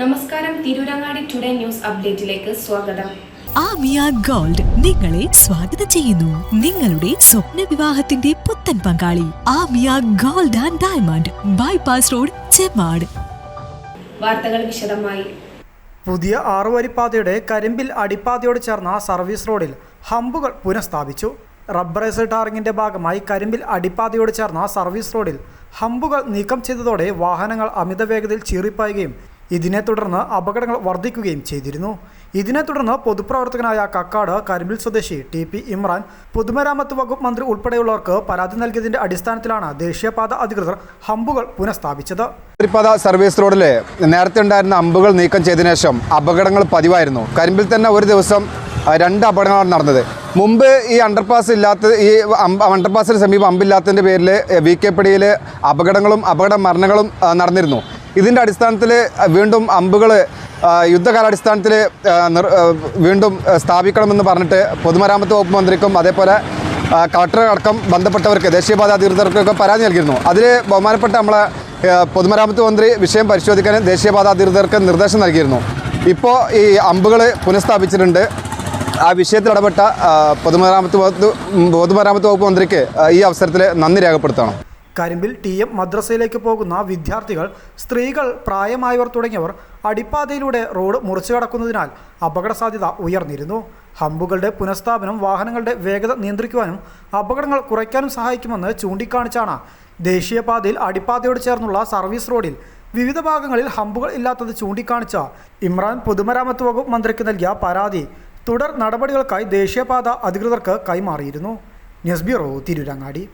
നമസ്കാരം Tirurangadi today news അപ്ഡേറ്റിലേക്ക് സ്വാഗതം. Amiya gold നിങ്ങളെ സ്വാഗതം ചെയ്യുന്നു. നിങ്ങളുടെ സ്വപ്ന വിവാഹത്തിന്റെ പുത്തൻ പങ്കാളി Amiya gold and diamond bypass road Chemmad വാർത്തകൾ വിശദമായി. പുതിയ ആറുവരിപ്പാതയുടെ കരിമ്പിൽ അടിപ്പാതയോട് ചേർന്ന സർവീസ് റോഡിൽ ഹമ്പുകൾ പുനഃസ്ഥാപിച്ചു. റബ്ബറൈസ് ടാറിങ്ങിന്റെ ഭാഗമായി കരിമ്പിൽ അടിപ്പാതയോട് ചേർന്ന സർവീസ് റോഡിൽ ഹമ്പുകൾ നീക്കം ചെയ്തതോടെ വാഹനങ്ങൾ അമിത വേഗതയിൽ ചീറിപ്പായുകയും ഇതിനെ തുടർന്ന് അപകടങ്ങൾ വർദ്ധിക്കുകയും ചെയ്തിരുന്നു. ഇതിനെ തുടർന്ന് പൊതുപ്രവർത്തകനായ കക്കാട് കരിമ്പിൽ സ്വദേശി ടി പി ഇമ്രാൻ പൊതുമരാമത്ത് വകുപ്പ് മന്ത്രി ഉൾപ്പെടെയുള്ളവർക്ക് പരാതി നൽകിയതിന്റെ അടിസ്ഥാനത്തിലാണ് ദേശീയപാത അധികൃതർ ഹമ്പുകൾ പുനഃസ്ഥാപിച്ചത്. പാത സർവീസ് റോഡിലെ നേരത്തെ ഉണ്ടായിരുന്ന അമ്പുകൾ നീക്കം ചെയ്തതിനു ശേഷം അപകടങ്ങൾ പതിവായിരുന്നു. കരിമ്പിൽ തന്നെ ഒരു ദിവസം രണ്ട് അപകടങ്ങളാണ് നടന്നത്. മുമ്പ് ഈ അണ്ടർപാസ് ഇല്ലാത്ത ഈ അണ്ടർപാസിന് സമീപം അമ്പില്ലാത്തതിന്റെ പേരിൽ വി കെ പടിയിൽ അപകടങ്ങളും അപകട മരണങ്ങളും നടന്നിരുന്നു. ഇതിന്റെ അടിസ്ഥാനത്തിൽ വീണ്ടും അമ്പുകൾ യുദ്ധകാലാടിസ്ഥാനത്തിൽ വീണ്ടും സ്ഥാപിക്കണമെന്ന് പറഞ്ഞിട്ട് പൊതുമരാമത്ത് വകുപ്പ് മന്ത്രിക്കും അതേപോലെ കളക്ടർ അടക്കം ബന്ധപ്പെട്ടവർക്ക് ദേശീയപാത അധികൃതർക്കൊക്കെ പരാതി നൽകിയിരുന്നു. അതിൽ ബഹുമാനപ്പെട്ട നമ്മളെ പൊതുമരാമത്ത് മന്ത്രി വിഷയം പരിശോധിക്കാൻ ദേശീയപാത അധികൃതർക്ക് നിർദ്ദേശം നൽകിയിരുന്നു. ഇപ്പോൾ ഈ അമ്പുകൾ പുനഃസ്ഥാപിച്ചിട്ടുണ്ട്. ആ വിഷയത്തിൽ ഇടപെട്ട പൊതുമരാമത്ത് പൊതുമരാമത്ത് വകുപ്പ് മന്ത്രിക്ക് ഈ അവസരത്തിൽ നന്ദി രേഖപ്പെടുത്തണം. കരിമ്പിൽ ടി എം മദ്രസയിലേക്ക് പോകുന്ന വിദ്യാർത്ഥികൾ സ്ത്രീകൾ പ്രായമായവർ തുടങ്ങിയവർ അടിപ്പാതയിലൂടെ റോഡ് മുറിച്ചു കടക്കുന്നതിനാൽ അപകട സാധ്യത ഉയർന്നിരുന്നു. ഹമ്പുകളുടെ പുനഃസ്ഥാപനം വാഹനങ്ങളുടെ വേഗത നിയന്ത്രിക്കുവാനും അപകടങ്ങൾ കുറയ്ക്കാനും സഹായിക്കുമെന്ന് ചൂണ്ടിക്കാണിച്ചാണ് ദേശീയപാതയിൽ അടിപ്പാതയോട് ചേർന്നുള്ള സർവീസ് റോഡിൽ വിവിധ ഭാഗങ്ങളിൽ ഹമ്പുകൾ ഇല്ലാത്തത് ചൂണ്ടിക്കാണിച്ച ഇമ്രാൻ പൊതുമരാമത്ത് വകുപ്പ് മന്ത്രിക്ക് നൽകിയ പരാതി തുടർ നടപടികൾക്കായി ദേശീയപാത അധികൃതർക്ക് കൈമാറിയിരുന്നു. News bureau Tirurangadi.